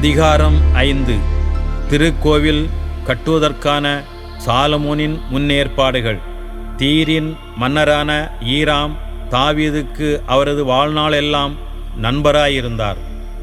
அதிகாரம் ஐந்து. திருக்கோவில் கட்டுவதற்கான சாலமோனின் முன்னேற்பாடுகள். தீரின் மன்னரான ஈராம் தாவீதுக்கு அவரது வாழ்நாளெல்லாம் நண்பராயிருந்தார்.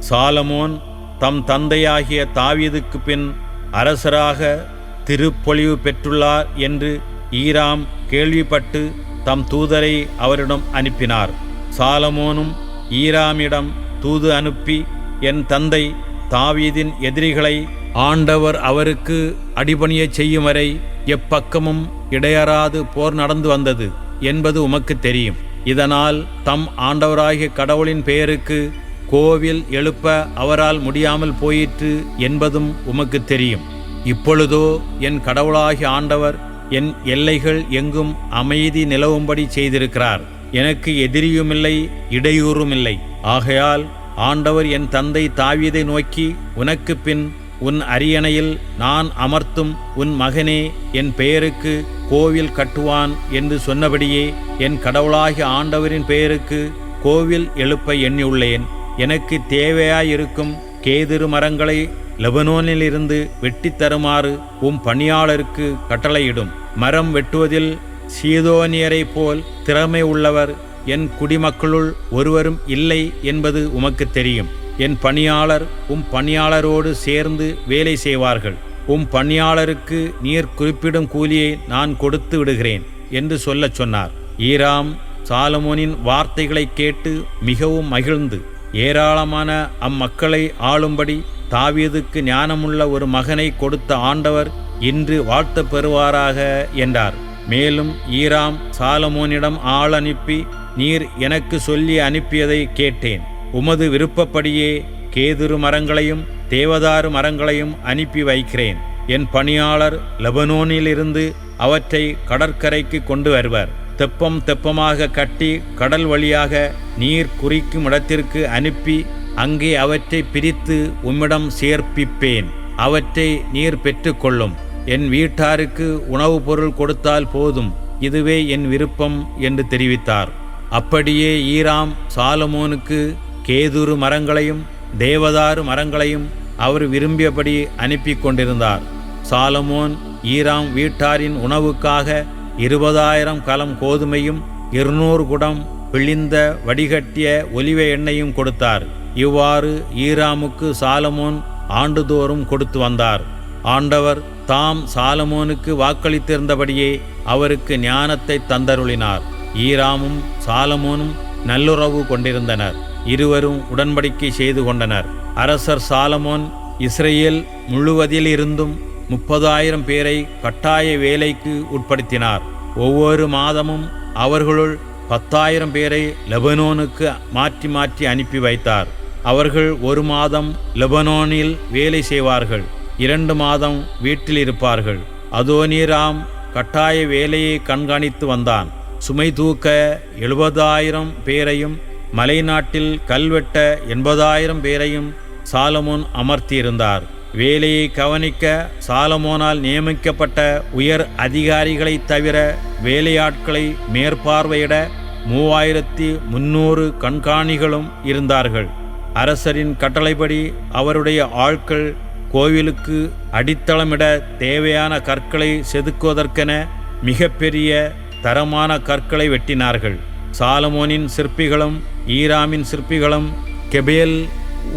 சாலமோன் தம் தந்தையாகிய தாவீதுக்கு பின் அரசராக திருப்பொழிவு பெற்றுள்ளார் என்று ஈராம் கேள்விப்பட்டு தம் தூதரை அவரிடம் அனுப்பினார். சாலமோனும் ஈராமிடம் தூது அனுப்பி என் தந்தை தாவீதின் எதிரிகளை ஆண்டவர் அவருக்கு அடிபணியச் செய்யும் வரை எப்பக்கமும் இடையறாது போர் நடந்து வந்தது என்பது உமக்கு தெரியும். இதனால் தம் ஆண்டவராகிய கடவுளின் பெயருக்கு கோவில் எழுப்ப அவரால் முடியாமல் போயிற்று என்பதும் உமக்கு தெரியும். இப்பொழுதோ என் கடவுளாகிய ஆண்டவர் என் எல்லைகள் எங்கும் அமைதி நிலவும்படி செய்திருக்கிறார். எனக்கு எதிரியுமில்லை இடையூறுமில்லை. ஆகையால் ஆண்டவர் என் தந்தை தாவீதை நோக்கி உனக்கு பின் உன் அரியணையில் நான் அமர்த்தும் உன் மகனே என் பெயருக்கு கோவில் கட்டுவான் என்று சொன்னபடியே என் கடவுளாகிய ஆண்டவரின் பெயருக்கு கோவில் எழுப்ப எண்ணியுள்ளேன். எனக்கு தேவையாயிருக்கும் கேதிரு மரங்களை லெபனோனிலிருந்து வெட்டித் தருமாறு உம் பணியாளருக்கு கட்டளையிடும். மரம் வெட்டுவதில் சீதோனியரைப் போல் திறமை உள்ளவர் என் குடிமக்களுள் ஒருவரும் இல்லை என்பது உமக்கு தெரியும். என் பணியாளர் உம் பணியாளரோடு சேர்ந்து வேலை செய்வார்கள். உம் பணியாளருக்கு நீர் குறிப்பிடும் கூலியை நான் கொடுத்து விடுகிறேன் என்று சொல்லச் சொன்னார். ஈராம் சாலமோனின் வார்த்தைகளைக் கேட்டு மிகவும் மகிழ்ந்து ஏராளமான அம்மக்களை ஆளும்படி தாவீதுக்கு ஞானமுள்ள ஒரு மகனை கொடுத்த ஆண்டவர் இன்று வாழ்த்த பெறுவாராக என்றார். மேலும் ஈராம் சாலமோனிடம் ஆள் அனுப்பி நீர் எனக்கு சொல்லி அனுப்பியதை கேட்டேன். உமது விருப்பப்படியே கேதுரு மரங்களையும் தேவதாரு மரங்களையும் அனுப்பி வைக்கிறேன். என் பணியாளர் லெபனோனிலிருந்து அவற்றை கடற்கரைக்கு கொண்டு வருவர். தெப்பம் தெப்பமாக கட்டி கடல் வழியாக நீர் குறிக்கும் இடத்திற்கு அனுப்பி அங்கே அவற்றை பிரித்து உம்மிடம் சேர்ப்பிப்பேன். அவற்றை நீர் பெற்றுக்கொள்ளும். என் வீட்டாருக்கு உணவுப் பொருள் கொடுத்தால் போதும். இதுவே என் விருப்பம் என்று தெரிவித்தார். அப்படியே ஈராம் சாலமோனுக்கு கேதுரு மரங்களையும் தேவதாரு மரங்களையும் அவர் விரும்பியபடி அனுப்பி கொண்டிருந்தார். சாலமோன் ஈராம் வீட்டாரின் உணவுக்காக இருபதாயிரம் கலம் கோதுமையும் இருநூறு குடம் பிழிந்த வடிகட்டிய ஒலிவ எண்ணெயும் கொடுத்தார். இவ்வாறு ஈராமுக்கு சாலமோன் ஆண்டுதோறும் கொடுத்து வந்தார். ஆண்டவர் தாம் சாலமோனுக்கு வாக்களித்திருந்தபடியே அவருக்கு ஞானத்தை தந்தருளினார். ஈராமும் சாலமோனும் நல்லுறவு கொண்டிருந்தனர். இருவரும் உடன்படிக்கை செய்து கொண்டனர். அரசர் சாலமோன் இஸ்ரேல் முழுவதிலிருந்தும் முப்பதாயிரம் பேரை கட்டாய வேலைக்கு உட்படுத்தினார். ஒவ்வொரு மாதமும் அவர்களுள் பத்தாயிரம் பேரை லெபனோனுக்கு மாற்றி மாற்றி அனுப்பி வைத்தார். அவர்கள் ஒரு மாதம் லெபனோனில் வேலை செய்வார்கள். இரண்டு மாதம் வீட்டில் இருப்பார்கள். அதோனிராம் கட்டாய வேலையை கண்காணித்து வந்தான். சுமை தூக்க எழுபதாயிரம் பேரையும் மலைநாட்டில் கல்வெட்ட எண்பதாயிரம் பேரையும் சாலமோன் அமர்த்தியிருந்தார். வேலையை கவனிக்க சாலமோனால் நியமிக்கப்பட்ட உயர் அதிகாரிகளைத் தவிர வேலையாட்களை மேற்பார்வையிட மூவாயிரத்தி முன்னூறு கண்காணிகளும் இருந்தார்கள். அரசரின் கட்டளைப்படி அவருடைய ஆட்கள் கோவிலுக்கு அடித்தளமிட தேவையான கற்களை செதுக்குவதற்கென மிகப்பெரிய தரமான கற்களை வெட்டினார்கள். சாலமோனின் சிற்பிகளும் ஈராமின் சிற்பிகளும் கெபேல்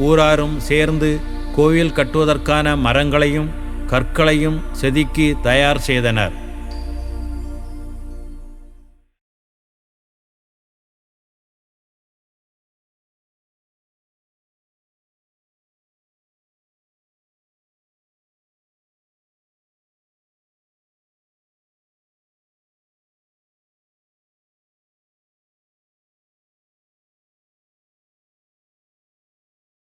ஊராரும் சேர்ந்து கோவில் கட்டுவதற்கான மரங்களையும் கற்களையும் செதுக்கி தயார் செய்தனர்.